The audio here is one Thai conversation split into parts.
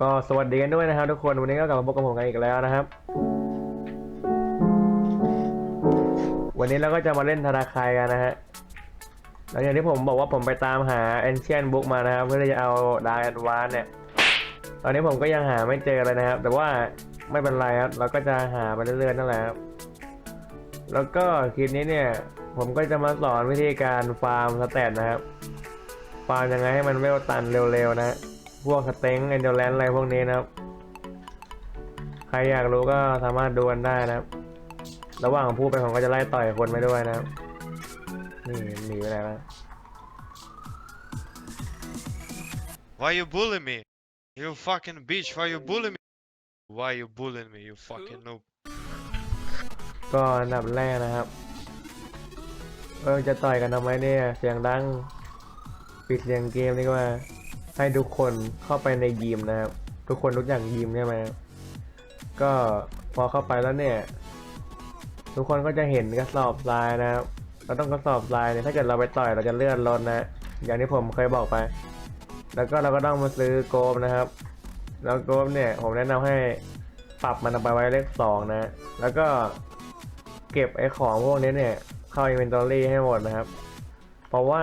ก็สวัสดีกันด้วยนะครับทุกคนวันนี้ก็กลับมาพบกับผมกันอีกแล้วนะครับ วันนี้เราก็จะมาเล่นธนาคารกันนะฮะแล้วอย่างที่ผมบอกว่าผมไปตามหา Ancient Book มานะครับเพื่อที่จะเอาดา a แอดวานเนี่ย ตอนนี้ผมก็ยังหาไม่เจอเลยนะครับ แต่ว่าไม่เป็นไรครับเราก็จะหาไปเรื่อยๆนั่นแหละครับแล้วก็คลิปนี้เนี่ย ผมก็จะมาสอนวิธีการฟาร์มสแตทนะครับ ฟาร์มยังไงให้มันเวลตันเร็วๆนะพ วกสเต็งเอนเดอร์แลนอะไรพวกนี้นะครับ ใครอยากรู้ก็สามารถดูกันได้นะครับ ระหว่างพูดไปผมก็จะไล่ต่อยคนไปด้วยนะครับ นี่หนีไปไหนแล้ว Why you bullying me? You fucking bitch, why you bullying me? Why you bullying me, you fucking noob? ก็อันดับแรกนะครับ เออจะต่อยกันทำไมเนี่ย เสียงดัง ปิดเสียงเกมดีกว่า ให้ทุกคนเข้าไปในยิมนะครับ ทุกคนรู้จักยิมใช่ไหมก็พอเข้าไปแล้วเนี่ย ทุกคนก็จะเห็นกระสอบทรายนะครับเราต้องกระสอบทรายเนี่ยถ้าเกิดเราไปต่อยเราจะเลื่อนรถนะ อย่างที่ผมเคยบอกไป แล้วก็เราก็ต้องมาซื้อโกลฟนะครับ แล้วโกลฟเนี่ยผมแนะนำให้ปรับมันเอาไปไว้เลขสองนะ แล้วก็เก็บไอ้ของพวกนี้เนี่ย เข้า inventory ให้หมดนะครับ เพราะว่า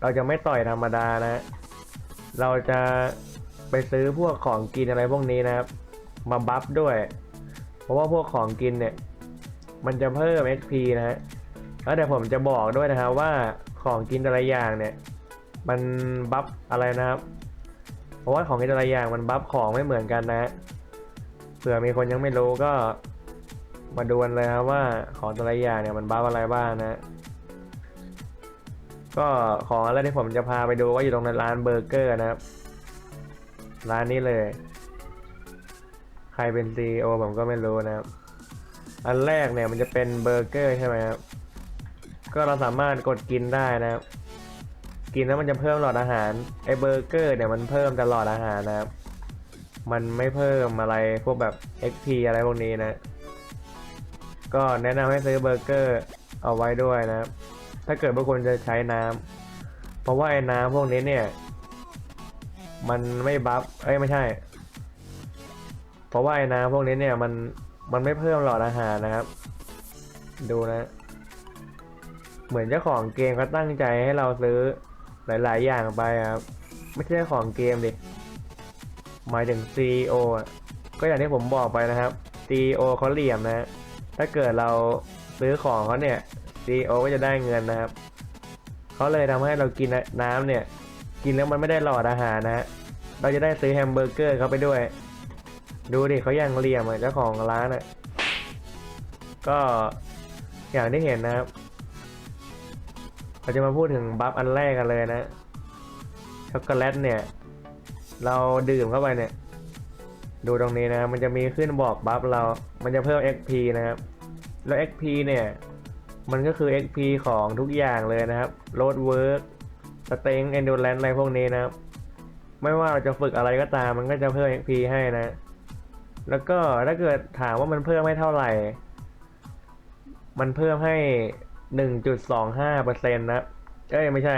เราจะไม่ต่อยธรรมดานะ เราจะไปซื้อพวกของกินอะไรพวกนี้นะครับ มาบัฟด้วย เพราะว่าพวกของกินเนี่ย มันจะเพิ่ม XP นะฮะแล้วเดี๋ยวผมจะบอกด้วยนะครับว่าของกินแต่ละอย่างเนี่ย มันบัฟอะไรนะครับ เพราะว่าของกินแต่ละอย่างมันบัฟของไม่เหมือนกันนะฮะเผื่อมีคนยังไม่รู้ก็มาดูกันเลยครับว่าของแต่ละอย่างเนี่ยมันบัฟอะไรบ้างนะ ก็ของอะไรที่ผมจะพาไปดูก็อยู่ตรงในร้านเบอร์เกอร์นะครับ ร้านนี้เลย ใครเป็น CEO ผมก็ไม่รู้นะครับ อันแรกเนี่ยมันจะเป็นเบอร์เกอร์ใช่ไหมครับ ก็เราสามารถกดกินได้นะครับ กินแล้วมันจะเพิ่มหลอดอาหาร ไอเบอร์เกอร์เนี่ยมันเพิ่มแต่หลอดอาหารนะครับ มันไม่เพิ่มอะไรพวกแบบ XP อะไรพวกนี้นะ ก็แนะนำให้ซื้อเบอร์เกอร์เอาไว้ด้วยนะครับ ถ้าเกิดว่าคนจะใช้น้ำเพราะว่าไอ้น้ำพวกนี้เนี่ย มันไม่บัฟเอ้ยไม่ใช่ เพราะว่าไอ้น้ำพวกนี้เนี่ยมันมันไม่เพิ่มหลอดอาหารนะครับ ดูนะ เหมือนเจ้าของเกมก็ตั้งใจให้เราซื้อหลาย ๆ อย่างไปครับไม่ใช่ของเกมดิหมายถึง CEO อะก็อย่างที่ผมบอกไปนะครับ CEO เขาเหลี่ยมนะ ถ้าเกิดเราซื้อของเขาเนี่ย CEO ก็จะได้เงินนะครับเขาเลยทำให้เรากินน้ำเนี่ย กินแล้วมันไม่ได้หลอดอาหารนะฮะเราจะได้ซื้อแฮมเบอร์เกอร์เขาไปด้วย ดูดิเขายังเลี่ยมเจ้าของร้านอะก็อย่างที่เห็นนะครับเราจะมาพูดถึงบัฟอันแรกกันเลยนะช็อกโกแลตเนี่ย เราดื่มเข้าไปเนี่ย ดูตรงนี้นะ มันจะมีขึ้นบอกบัฟเรา มันจะเพิ่ม XP นะครับ แล้ว XP เนี่ย มันก็คือ XP ของทุกอย่างเลยนะครับ Road Work สเต็ง Endurance อะไรพวกนี้นะครับ ไม่ว่าเราจะฝึกอะไรก็ตาม มันก็จะเพิ่ม XP ให้นะ แล้วก็ถ้าเกิดถามว่ามันเพิ่มให้เท่าไหร่ มันเพิ่มให้1.25เปอร์เซ็นต์นะเอ้ยไม่ใช่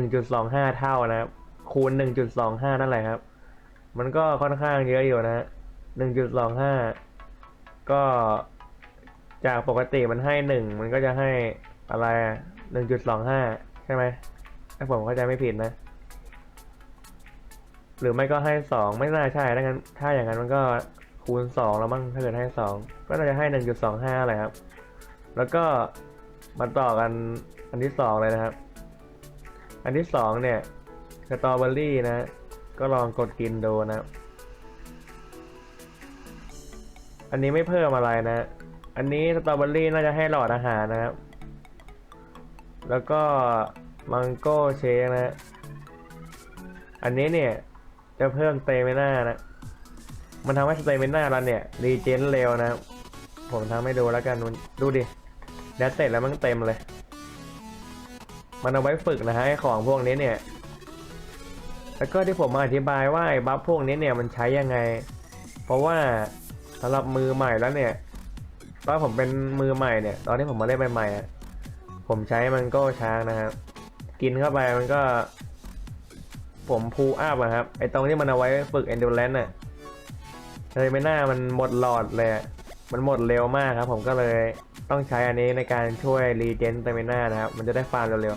1.25เท่านะครับคูณ1.25นั่นแหละครับ มันก็ค่อนข้างเยอะอยู่นะ1.25ก็ จากปกติมันให้1มันก็จะให้อะไรหนึ่งจุดสอะ1.25ใช่ไหมถ้าผมเข้าใจไม่ผิดนะ หรือไม่ก็ให้2ไม่น่าใช่ถ้างั้น ถ้าอย่างนั้นมันก็คูณ2แล้วมั้งถ้าเกิดให้2ก็น่าจะให้1.25อะไรครับ แล้วก็มาต่อกันอันที่สองเลยนะครับ อันที่สองเนี่ยสตรอเบอรี่นะ ก็ลองกดกินดูนะ อันนี้ไม่เพิ่มอะไรนะ อันนี้สตรอเบอรี่น่าจะให้หลอดอาหารนะครับ แล้วก็มังโก้เชคนะ อันนี้เนี่ย จะเพิ่มสเตมิน่านะ มันทำให้สเตมิน่าเราเนี่ยรีเจนเร็วนะครับผมทำให้ดูแล้วกันมันดูดิแดดเสร็จแล้วมันเต็มเลย มันเอาไว้ฝึกนะฮะของพวกนี้เนี่ย แล้วก็ที่ผมมาอธิบายว่าไอ้บัฟพวกนี้เนี่ยมันใช้ยังไง เพราะว่าสำหรับมือใหม่แล้วเนี่ย ตอนผมเป็นมือใหม่เนี่ย ตอนที่ผมมาเล่นใหม่ๆอะผมใช้มันก็ช้างนะครับ กินเข้าไปมันก็ ผมพูอัพอะครับ ไอตรงที่มันเอาไว้ฝึก endurance น่ะเทอร์มิน่ามันหมดหลอดเลยมันหมดเร็วมากครับ ผมก็เลยต้องใช้อันนี้ในการช่วยรีเจนเทอร์มิน่านะครับ มันจะได้ฟาร์มเร็ว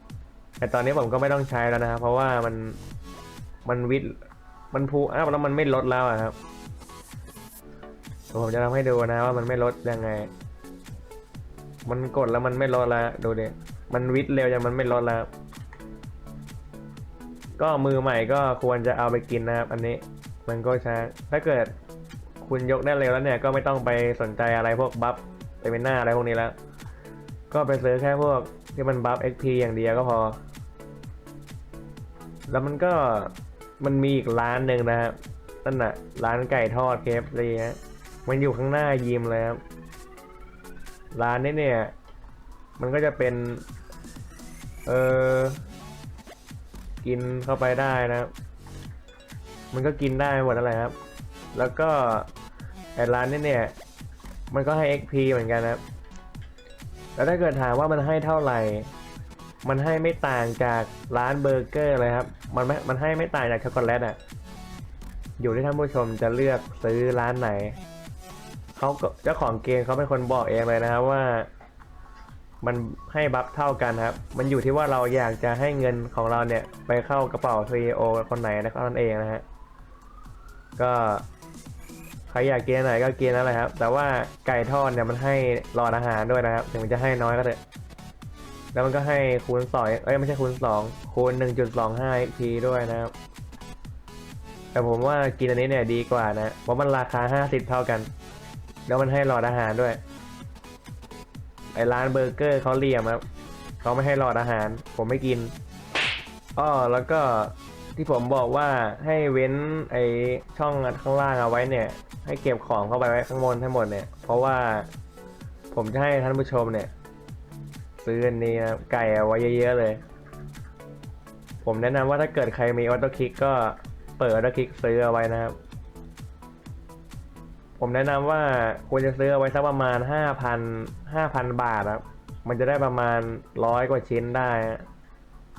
ๆแต่ตอนนี้ผมก็ไม่ต้องใช้แล้วนะครับ เพราะว่ามันมันวิดมันพูอัพแล้วมันไม่ลดแล้วอะครับ ผมจะทำให้ดูนะว่ามันไม่ลดยังไง มันกดแล้วมันไม่ลดล้วดูดิมันวิดเร็วยังมันไม่ลดล้วก็มือใหม่ก็ควรจะเอาไปกินนะครับ อันนี้มันก็ช้าถ้าเกิดคุณยกได้เร็วแล้วเนี่ยก็ไม่ต้องไปสนใจอะไรพวกบัฟเตมิน่าอะไรพวกนี้แล้ว ก็ไปซื้อแค่พวกที่มันบัฟ XP อย่างเดียวก็พอ แล้วมันก็มันมีอีกร้านหนึ่งนะครับนั่นน่ะ ร้านไก่ทอดเคฟซีฮะ มันอยู่ข้างหน้ายิมเลยครับร้านนี้เนี่ย มันก็จะเป็น เออกินเข้าไปได้นะครับมันก็กินได้หมดอะไรครับ แล้วก็ไอ้ร้านนี้เนี่ย มันก็ให้ XP เหมือนกันนะครับ แล้วถ้าเกิดถามว่ามันให้เท่าไหร่ มันให้ไม่ต่างจากร้านเบอร์เกอร์เลยครับ มันไม่ มันให้ไม่ต่างจากช็อกโกแลตอะ อยู่ที่ท่านผู้ชมจะเลือกซื้อร้านไหน เขาก็เจ้าของเกมเขาเป็นคนบอกเองเลยนะครับว่า มันให้บัฟเท่ากันครับ มันอยู่ที่ว่าเราอยากจะให้เงินของเราเนี่ย ไปเข้ากระเป๋า CEO คนไหนนะครับนั่นเองนะฮะก็ใครอยากกินอันไหนก็กินนั่นแหละครับ แต่ว่าไก่ทอดเนี่ยมันให้หลอดอาหารด้วยนะครับ ถึงมันจะให้น้อยก็เถอะ แล้วมันก็ให้คูณสองเอ้ยไม่ใช่คูณสองคูณหนึ่งจุดสองห้า XP ด้วยนะครับ แต่ผมว่ากินอันนี้เนี่ยดีกว่านะ เพราะมันราคาห้าสิบเท่ากัน แล้วมันให้หลอดอาหารด้วย ไอร้านเบอร์เกอร์เขาเลี่ยมครับเขาไม่ให้หลอดอาหาร ผมไม่กินอ้อแล้วก็ที่ผมบอกว่าให้เว้นไอช่องข้างล่างเอาไว้เนี่ย ให้เก็บของเข้าไปไว้ข้างบนทั้งหมดเนี่ย เพราะว่าผมจะให้ท่านผู้ชมเนี่ย ซื้ออันนี้นะไก่เอาไว้เยอะๆเลย ผมแนะนำว่าถ้าเกิดใครมีออโต้คลิกก็เปิดออโต้คลิกซื้อเอาไว้นะครับ ผมแนะนำว่าควรจะซื้อเอาไว้สักประมาณห้าพันห้าพันบาทครับ มันจะได้ประมาณร้อยกว่าชิ้นได้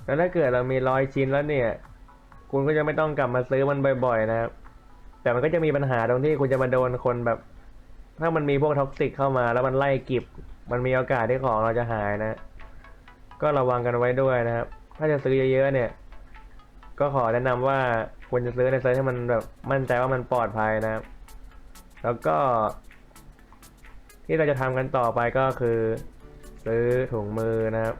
แล้วถ้าเกิดเรามีร้อยชิ้นแล้วเนี่ย คุณก็จะไม่ต้องกลับมาซื้อมันบ่อยๆ นะครับ แต่มันก็จะมีปัญหาตรงที่คุณจะมาโดนคนแบบ ถ้ามันมีพวกท็อกซิกเข้ามา แล้วมันไล่กิบ มันมีโอกาสที่ของเราจะหายนะ ก็ระวังกันไว้ด้วยนะครับ ถ้าจะซื้อเยอะๆ เนี่ย ก็ขอแนะนำว่าควรจะซื้อในเซิร์ที่มันแบบมั่นใจว่ามันปลอดภัยนะครับ แล้วก็ ที่เราจะทำกันต่อไปก็คือ ซื้อถุงมือนะครับ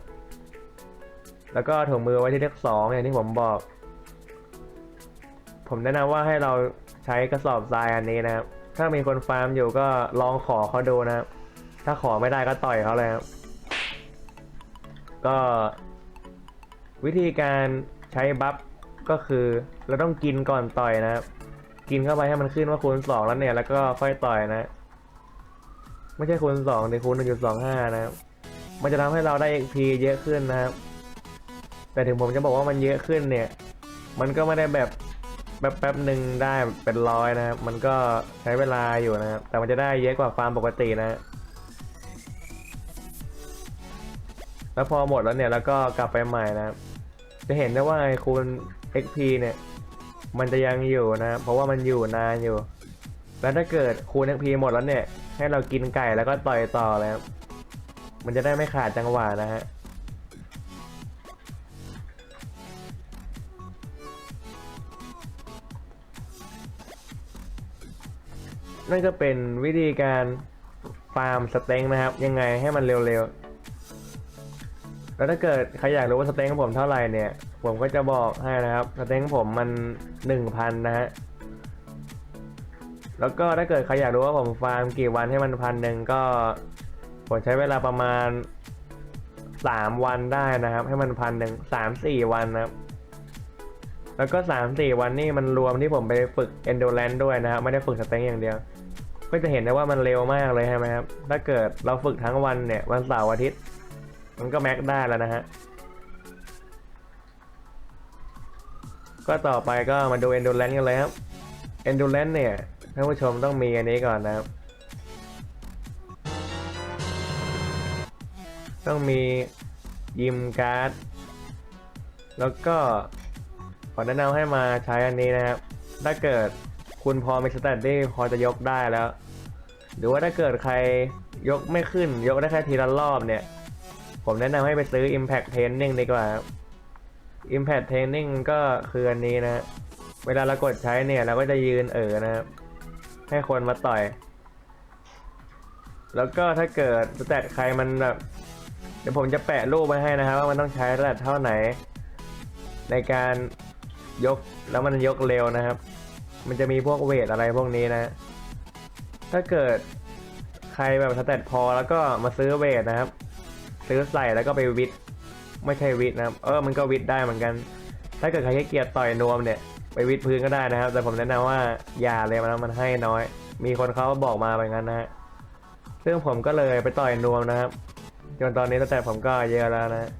แล้วก็ถุงมือไว้ที่เลขสองอย่างที่ผมบอก ผมแนะนำว่าให้เราใช้กระสอบทรายอันนี้นะครับ ถ้ามีคนฟาร์มอยู่ก็ลองขอเขาดูนะครับ ถ้าขอไม่ได้ก็ต่อยเขาเลยครับ ก็วิธีการใช้บัฟก็คือเราต้องกินก่อนต่อยนะครับ กินเข้าไปให้มันขึ้นว่าคูณสองแล้วเนี่ย แล้วก็ค่อยต่อยนะ ไม่ใช่คูณสองแต่คูณหนึ่งจุดสองห้านะครับ มันจะทำให้เราได้ XP เยอะขึ้นนะครับ แต่ถึงผมจะบอกว่ามันเยอะขึ้นเนี่ย มันก็ไม่ได้แบบแบบแป๊บหนึ่งได้เป็นร้อยนะครับ มันก็ใช้เวลาอยู่นะครับ แต่มันจะได้เยอะกว่าฟาร์มปกตินะ แล้วพอหมดแล้วเนี่ย แล้วก็กลับไปใหม่นะครับ จะเห็นได้ว่าไอ้คูณ XP เนี่ย มันจะยังอยู่นะ เพราะว่ามันอยู่นานอยู่ แล้วถ้าเกิดคูณ XP หมดแล้วเนี่ย ให้เรากินไก่แล้วก็ต่อยต่อแล้ว มันจะได้ไม่ขาดจังหวะนะฮะนั่นก็เป็นวิธีการฟาร์มสเต็งนะครับ ยังไงให้มันเร็วๆ แล้วถ้าเกิดใครอยากรู้ว่าสเต็งของผมเท่าไหร่เนี่ย ผมก็จะบอกให้นะครับสเต็งผมมันหนึ่งพันนะฮะ แล้วก็ถ้าเกิดใครอยากรู้ว่าผมฟาร์มกี่วันให้มันพันหนึ่งก็ผมใช้เวลาประมาณสามวันได้นะครับ ให้มันพันหนึ่งสามสี่วันนะครับ แล้วก็สามสี่วันนี่มันรวมที่ผมไปฝึก endurance ด้วยนะครับไม่ได้ฝึกสเต็งอย่างเดียว ก็จะเห็นได้ว่ามันเร็วมากเลยใช่ไหมครับ ถ้าเกิดเราฝึกทั้งวันเนี่ยวันเสาร์อาทิตย์ มันก็แม็กได้แล้วนะฮะ ก็ต่อไปก็มาดู endurance กันเลยครับ endurance เนี่ยท่านผู้ชมต้องมีอันนี้ก่อนนะครับ ต้องมียิมการ์ด แล้วก็อแนะนำให้มาใช้อันนี้นะครับ ถ้าเกิดคุณพอมีสแตทที่พอจะยกได้แล้ว หรือว่าถ้าเกิดใครยกไม่ขึ้น ยกได้แค่ทีละรอบเนี่ย ผมแนะนำให้ไปซื้อ Impact Training ดีกว่าครับ Impact Training ก็คืออันนี้นะ เวลาเรากดใช้เนี่ยเราก็จะยืนเออนะครับ ให้คนมาต่อย แล้วก็ถ้าเกิดสแตทใครมันแบบเดี๋ยวผมจะแปะรูปไว้ให้นะครับ ว่ามันต้องใช้ระดับเท่าไหน ในการยกแล้วมันยกเร็วนะครับ มันจะมีพวกเวทอะไรพวกนี้นะ ถ้าเกิดใครแบบสแตทพอแล้วก็มาซื้อเวทนะครับ ซื้อใส่แล้วก็ไปวิด ไม่ใช่วิดนะครับ เออมันก็วิดได้เหมือนกัน ถ้าเกิดใครขี้เกียจต่อยนวมเนี่ย ไปวิดพื้นก็ได้นะครับ แต่ผมแนะนำว่าอย่าเลยมันมันให้น้อย มีคนเขาบอกมาแบบนั้นนะฮะซึ่งผมก็เลยไปต่อยนวมนะครับจนตอนนี้สแตทผมก็เยอะแล้วนะ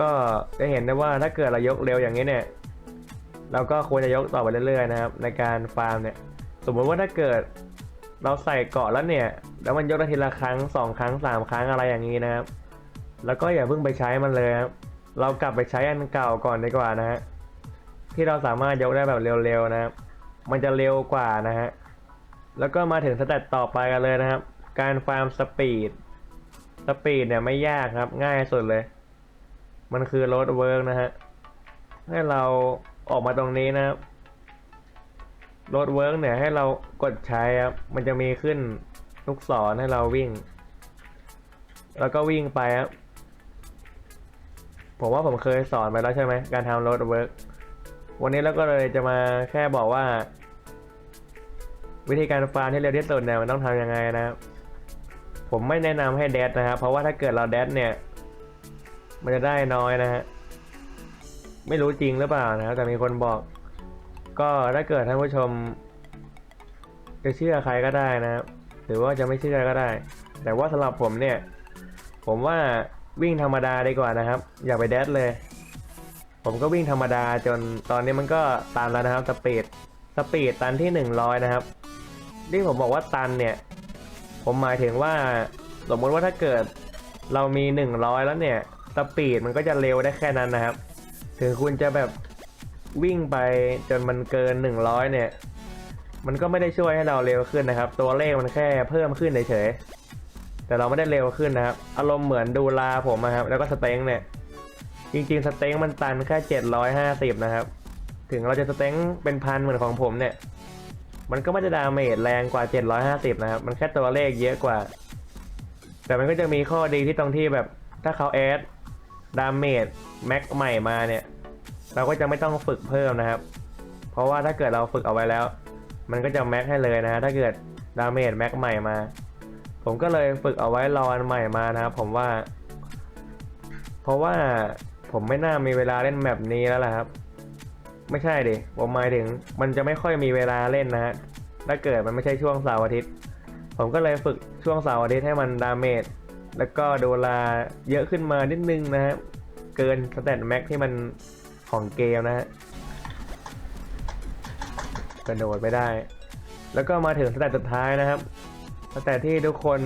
ก็จะเห็นได้ว่าถ้าเกิดเรายกเร็วอย่างนี้เนี่ย เราก็ควรจะยกต่อไปเรื่อยๆนะครับ ในการฟาร์มเนี่ย สมมติว่าถ้าเกิดเราใส่เกาะแล้วเนี่ย แล้วมันยกได้ทีละครั้งสองครั้งสามครั้งอะไรอย่างนี้นะครับ แล้วก็อย่าเพิ่งไปใช้มันเลยครับเรากลับไปใช้อันเก่าก่อนดีกว่านะฮะที่เราสามารถยกได้แบบเร็วๆนะครับมันจะเร็วกว่านะฮะแล้วก็มาถึงสเตตต่อไปกันเลยนะครับ การฟาร์มสปีดสปีดเนี่ยไม่ยากครับง่ายสุดเลย มันคือโรดเวิร์กนะฮะให้เราออกมาตรงนี้นะครับโรดเวิร์กเนี่ยให้เรากดใช้ครับมันจะมีขึ้นลูกศรให้เราวิ่ง แล้วก็วิ่งไปครับ ผมว่าผมเคยสอนไปแล้วใช่ไหมการทำโรดเวิร์กวันนี้เราก็เลยจะมาแค่บอกว่า วิธีการฟาร์มที่เร็วที่สุดเนี่ยมันต้องทำยังไงนะครับผมไม่แนะนำให้แดดนะครับเพราะว่าถ้าเกิดเราแดดเนี่ย มันจะได้น้อยนะฮะไม่รู้จริงหรือเปล่านะครับแต่มีคนบอก ก็ถ้าเกิดท่านผู้ชม จะเชื่อใครก็ได้นะครับหรือว่าจะไม่เชื่อก็ได้ แต่ว่าสำหรับผมเนี่ย ผมว่า วิ่งธรรมดาดีกว่านะครับ อย่าไปแดดเลย ผมก็วิ่งธรรมดาจนตอนนี้มันก็ตันแล้วนะครับสปีดสปีดตันที่หนึ่งร้อยนะครับ ที่ผมบอกว่าตันเนี่ย ผมหมายถึงว่าสมมติว่าถ้าเกิดเรามีหนึ่งร้อยแล้วเนี่ยสปีดมันก็จะเร็วได้แค่นั้นนะครับ ถึงคุณจะแบบวิ่งไปจนมันเกินหนึ่งร้อยเนี่ย มันก็ไม่ได้ช่วยให้เราเร็วขึ้นนะครับ ตัวเลขมันแค่เพิ่มขึ้นเฉยๆ แต่เราไม่ได้เร็วขึ้นนะครับ อารมณ์เหมือนดูลาผมนะครับ แล้วก็สเต็งเนี่ย จริงๆ สเต็งมันตันแค่เจ็ดร้อยห้าสิบนะครับ ถึงเราจะสเต็งเป็นพันเหมือนของผมเนี่ย มันก็ไม่ได้ดาเมจแรงกว่า750นะครับ มันแค่ตัวเลขเยอะกว่า แต่มันก็จะมีข้อดีที่ตรงที่แบบถ้าเขาแอดดาเมจแม็กใหม่มาเนี่ย เราก็จะไม่ต้องฝึกเพิ่มนะครับ เพราะว่าถ้าเกิดเราฝึกเอาไว้แล้ว มันก็จะแม็กให้เลยนะฮะถ้าเกิดดาเมจแม็กใหม่มา ผมก็เลยฝึกเอาไว้รออันใหม่มานะครับ ผมว่า เพราะว่าผมไม่น่ามีเวลาเล่นแบบนี้แล้วล่ะครับ ไม่ใช่ดิผมหมายถึง มันจะไม่ค่อยมีเวลาเล่นนะฮะถ้าเกิดมันไม่ใช่ช่วงเสาร์อาทิตย์ ผมก็เลยฝึกช่วงเสาร์อาทิตย์ให้มันดาเมจแล้วก็ดูลาเยอะขึ้นมานิดนึงนะฮะเกินสแตทแม็กที่มันของเกมนะฮะกระโดดไม่ได้ แล้วก็มาถึงสแตทสุดท้ายนะครับ แตทที่ทุกคน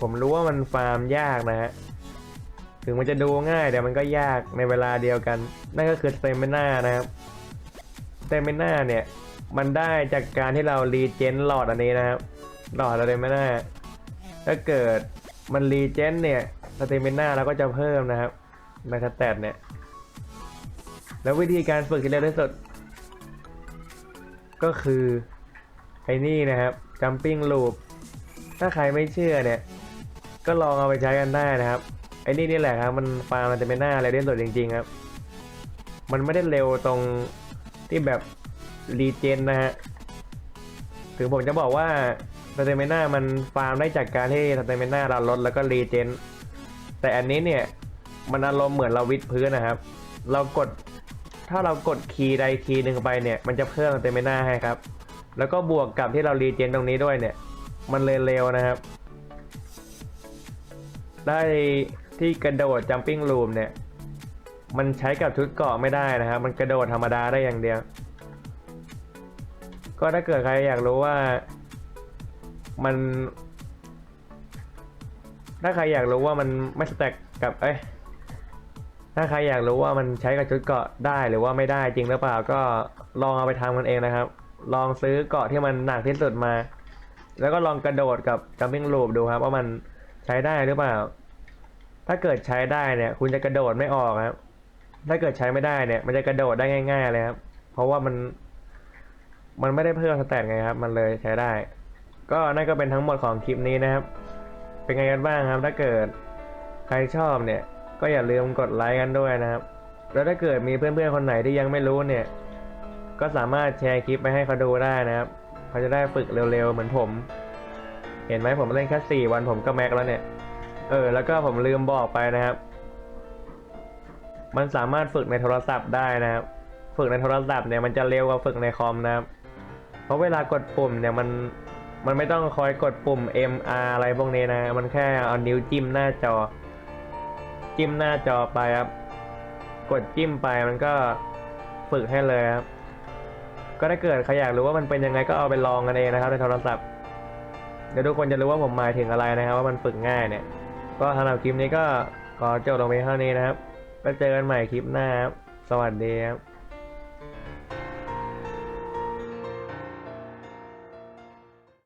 ผมรู้ว่ามันฟาร์มยากนะฮะ ถึงมันจะดูง่ายแต่มันก็ยากในเวลาเดียวกัน นั่นก็คือสเตมิน่านะครับสเตมิน่าเนี่ย มันได้จากการที่เรารีเจนหลอดอันนี้นะครับ หลอดสเตมิน่าถ้าเกิดมันรีเจนเนี่ยสเตมิน่าเราก็จะเพิ่มนะครับในสแตทเนี่ย แล้ววิธีการฝึกที่เร็วที่สุด ก็คือไอ้นี่นะครับ jumping loop ถ้าใครไม่เชื่อเนี่ย ก็ลองเอาไปใช้กันได้นะครับ ไอ้นี่นี่แหละครับ มันฟาร์มมันจะไม่น่าเร็วที่สุดจริงๆครับ มันไม่ได้เร็วตรงที่แบบรีเจนนะฮะ ถึงผมจะบอกว่าสเตมิน่ามันฟาร์มได้จากการที่สเตมิน่าเราลดแล้วก็รีเจน แต่อันนี้เนี่ย มันอารมณ์เหมือนเราวิดพื้นนะครับ เรากดถ้าเรากดคีย์ใดคีย์หนึ่งไปเนี่ย มันจะเพิ่มสเตมิน่าให้ครับ แล้วก็บวกกับที่เรารีเจนตรงนี้ด้วยเนี่ย มันเลยเร็วนะครับ ได้ที่กระโดด jumping room เนี่ย มันใช้กับชุดเกาะไม่ได้นะครับ มันกระโดดธรรมดาได้อย่างเดียว ก็ถ้าเกิดใครอยากรู้ว่ามัน ถ้าใครอยากรู้ว่ามันไม่สแต็กกับเอ้ยถ้าใครอยากรู้ว่ามันใช้กับชุดเกาะได้หรือว่าไม่ได้จริงหรือเปล่าก็ลองเอาไปทำกันเองนะครับ ลองซื้อเกาะที่มันหนักที่สุดมา แล้วก็ลองกระโดดกับ jumping loop ดูครับว่ามันใช้ได้หรือเปล่า ถ้าเกิดใช้ได้เนี่ย คุณจะกระโดดไม่ออกครับ ถ้าเกิดใช้ไม่ได้เนี่ย มันจะกระโดดได้ง่าย ๆ เลยครับ เพราะว่ามัน มันไม่ได้เพิ่มสแตทไงครับ มันเลยใช้ได้ ก็นั่นก็เป็นทั้งหมดของคลิปนี้นะครับ เป็นไงกันบ้างครับ ถ้าเกิดใครชอบเนี่ย ก็อย่าลืมกดไลค์กันด้วยนะครับ แล้วถ้าเกิดมีเพื่อนๆคนไหนที่ยังไม่รู้เนี่ย ก็สามารถแชร์คลิปไปให้เขาดูได้นะครับ เขาจะได้ฝึกเร็วๆเหมือนผม เห็นไหมผมเล่นแค่สี่วันผมก็แม็กแล้วเนี่ย เออ แล้วก็ผมลืมบอกไปนะครับ มันสามารถฝึกในโทรศัพท์ได้นะครับ ฝึกในโทรศัพท์เนี่ยมันจะเร็วกว่าฝึกในคอมนะครับ เพราะเวลากดปุ่มเนี่ยมันมันไม่ต้องคอยกดปุ่ม M R อะไรพวกนี้นะ มันแค่เอานิ้วจิ้มหน้าจอ จิ้มหน้าจอไปครับ กดจิ้มไปมันก็ฝึกให้เลยครับ ก็ถ้าเกิดใครอยากรู้ว่ามันเป็นยังไงก็เอาไปลองกันเองนะครับในโทรศัพท์เดี๋ยวทุกคนจะรู้ว่าผมหมายถึงอะไรนะครับ ว่ามันฝึกง่ายเนี่ย ก็สำหรับคลิปนี้ก็ขอจบลงไปเท่านี้นะครับแล้วเจอกันใหม่คลิปหน้าครับสวัสดีครับ